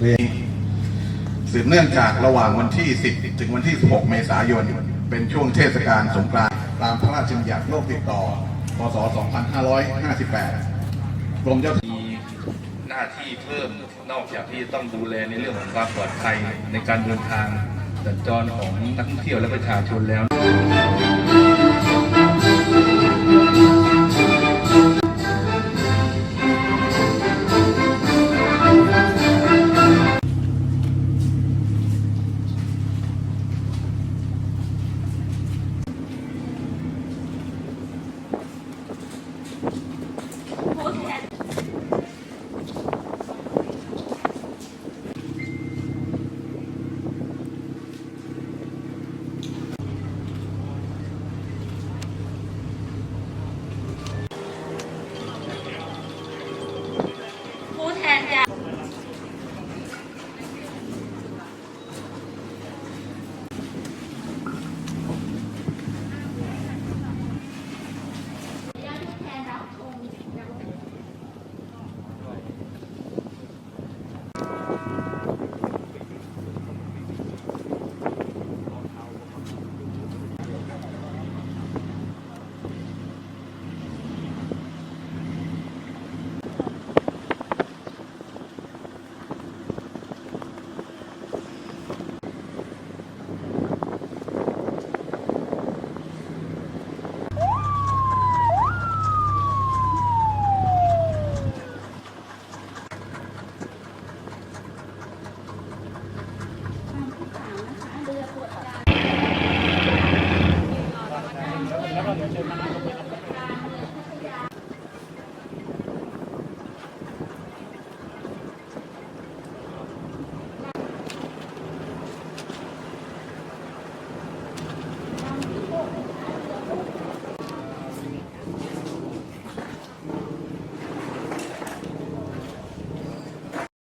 เรียนสืบเนื่องจากระหว่างวันที่ 10 ถึงวันที่ 16 เมษายน เป็นช่วงเทศกาลสงกรานต์ตามพระราชบัญญัติโรคติดต่อ พศ 2558 กรมเจ้าท่มีหน้าที่เพิ่มนอกจากที่ต้องดูแลในเรื่องของความปลอดภัยในการเดินทางสัญจรของนักท่องเที่ยวและประชาชนแล้ว